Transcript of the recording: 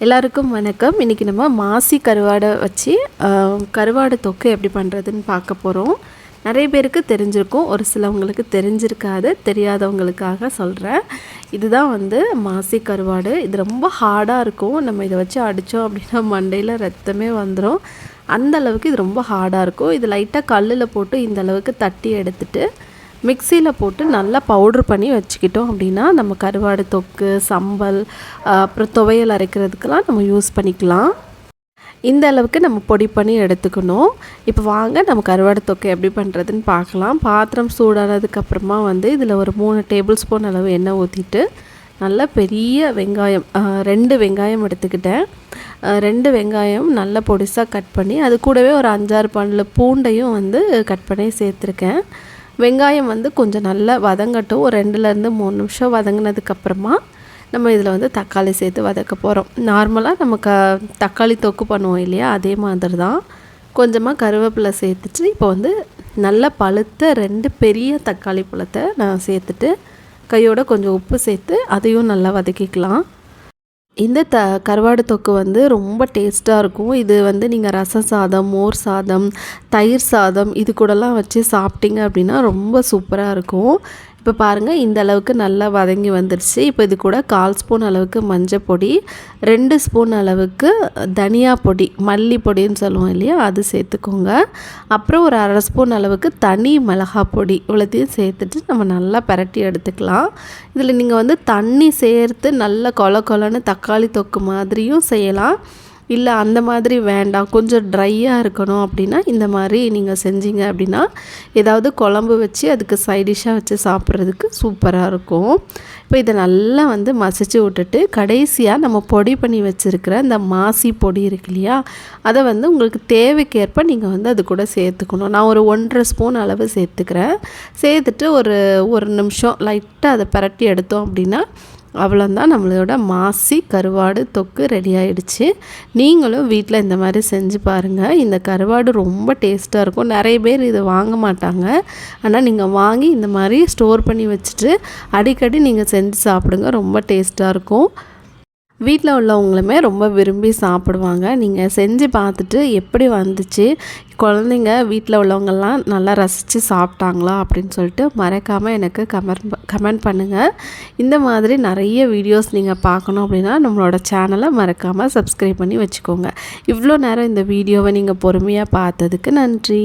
எல்லாருக்கும் வணக்கம். இன்றைக்கி நம்ம மாசி கருவாடை வச்சு கருவாடு தொக்கு எப்படி பண்ணுறதுன்னு பார்க்க போகிறோம் நிறைய பேருக்கு தெரிஞ்சிருக்கும். ஒரு சிலவங்களுக்கு தெரிஞ்சிருக்காது. தெரியாதவங்களுக்காக சொல்கிறேன் இதுதான் வந்து மாசி கருவாடு. இது ரொம்ப ஹார்டாக இருக்கும். நம்ம இதை வச்சு அடித்தோம் அப்படின்னா மண்டையில் ரத்தமே வந்துடும் அந்த அளவுக்கு இது ரொம்ப ஹார்டாக இருக்கும். இது லைட்டாக கல்லில் போட்டு இந்த அளவுக்கு தட்டி எடுத்துட்டு மிக்சியில் போட்டு நல்லா பவுட்ரு பண்ணி வச்சுக்கிட்டோம் அப்படின்னா நம்ம கருவாடு தொக்கு சம்பல் அப்புறம் துவையல் அரைக்கிறதுக்கெல்லாம் நம்ம யூஸ் பண்ணிக்கலாம். இந்த அளவுக்கு நம்ம பொடி பண்ணி எடுத்துக்கணும். இப்போ வாங்க நம்ம கருவாடு தொக்கை எப்படி பண்ணுறதுன்னு பார்க்கலாம். பாத்திரம் சூடானதுக்கப்புறமா வந்து இதில் ஒரு மூணு டேபிள் ஸ்பூன் அளவு எண்ணெய் ஊற்றிட்டு நல்லா பெரிய வெங்காயம் ரெண்டு வெங்காயம் எடுத்துக்கிட்டேன். ரெண்டு வெங்காயம் நல்லா பொடிசாக கட் பண்ணி அது கூடவே ஒரு அஞ்சாறு பல்லு பூண்டையும் வந்து கட் பண்ணி சேர்த்துருக்கேன். வெங்காயம் வந்து கொஞ்சம் நல்லா வதங்கட்டும். ஒரு ரெண்டுலேருந்து மூணு நிமிஷம் வதங்கினதுக்கப்புறமா நம்ம இதில் வந்து தக்காளி சேர்த்து வதக்க போகிறோம் நார்மலாக நம்ம க தக்காளி தொக்கு பண்ணுவோம் இல்லையா? அதே மாதிரி தான் கொஞ்சமாக கருவேப்பிலை சேர்த்துட்டு இப்போ வந்து நல்ல பழுத்த ரெண்டு பெரிய தக்காளி பழத்தை நான் சேர்த்துட்டு கையோட கொஞ்சம் உப்பு சேர்த்து அதையும் நல்லா வதக்கிக்கலாம். இந்த த கருவாடு தொக்கு வந்து ரொம்ப டேஸ்ட்டாக இருக்கும். இது வந்து நீங்கள் ரச சாதம் மோர் சாதம் தயிர் சாதம் இது கூடலாம் வச்சு சாப்பிட்டீங்க அப்படின்னா ரொம்ப சூப்பராக இருக்கும். இப்போ பாருங்கள் இந்த அளவுக்கு நல்லா வதங்கி வந்துடுச்சு இப்போ இது கூட கால் ஸ்பூன் அளவுக்கு மஞ்சள் பொடி ரெண்டு ஸ்பூன் அளவுக்கு தனியா பொடி மல்லி பொடின்னு சொல்லுவோம் இல்லையா அது சேர்த்துக்கோங்க. அப்புறம் ஒரு அரை ஸ்பூன் அளவுக்கு தனி மிளகா பொடி இவ்வளோத்தையும் சேர்த்துட்டு நம்ம நல்லா பிரட்டி எடுத்துக்கலாம். இதில் நீங்கள் வந்து தண்ணி சேர்த்து நல்லா கொல கொலன்னு தக்காளி தொக்கு மாதிரியும் செய்யலாம். இல்லை அந்த மாதிரி வேண்டாம். கொஞ்சம் ட்ரையாக இருக்கணும் அப்படின்னா இந்த மாதிரி நீங்கள் செஞ்சீங்க அப்படின்னா ஏதாவது குழம்பு வச்சு அதுக்கு சைடிஷ்ஷாக வச்சு சாப்பிட்றதுக்கு சூப்பராக இருக்கும். இப்போ இதை நல்லா வந்து மசிச்சு விட்டுட்டு கடைசியாக நம்ம பொடி பண்ணி வச்சுருக்கிற இந்த மாசி பொடி இருக்கு இல்லையா? அதை வந்து உங்களுக்கு தேவைக்கேற்ப நீங்கள் வந்து அது கூட சேர்த்துக்கணும். நான் ஒரு ஒன்றரை ஸ்பூன் அளவு சேர்த்துக்கிறேன். சேர்த்துட்டு ஒரு ஒரு நிமிஷம் லைட்டாக அதை பிரட்டி எடுத்தோம் அப்படின்னா அவ்வளோந்தான் நம்மளோட மாசி கருவாடு தொக்கு ரெடி ஆகிடுச்சு நீங்களும் வீட்டில் இந்த மாதிரி செஞ்சு பாருங்கள் இந்த கருவாடு ரொம்ப டேஸ்ட்டாக இருக்கும். நிறைய பேர் இதை வாங்க மாட்டாங்க. ஆனால் நீங்கள் வாங்கி இந்த மாதிரி ஸ்டோர் பண்ணி வச்சுட்டு அடிக்கடி நீங்கள் செஞ்சு சாப்பிடுங்க. ரொம்ப டேஸ்ட்டாக இருக்கும். வீட்டில் உள்ளவங்களுமே ரொம்ப விரும்பி சாப்பிடுவாங்க. நீங்கள் செஞ்சு பார்த்துட்டு எப்படி வந்துச்சு? குழந்தைங்க வீட்டில் உள்ளவங்கள்லாம் நல்லா ரசித்து சாப்பிட்டாங்களா? அப்படின்னு சொல்லிட்டு மறக்காமல் எனக்கு கமெண்ட் கமெண்ட் பண்ணுங்கள் இந்த மாதிரி நிறைய வீடியோஸ் நீங்கள் பார்க்கணும் அப்படின்னா நம்மளோட சேனலை மறக்காமல் சப்ஸ்கிரைப் பண்ணி வச்சுக்கோங்க. இவ்வளோ நேரம் இந்த வீடியோவை நீங்கள் பொறுமையாக பார்த்ததுக்கு நன்றி.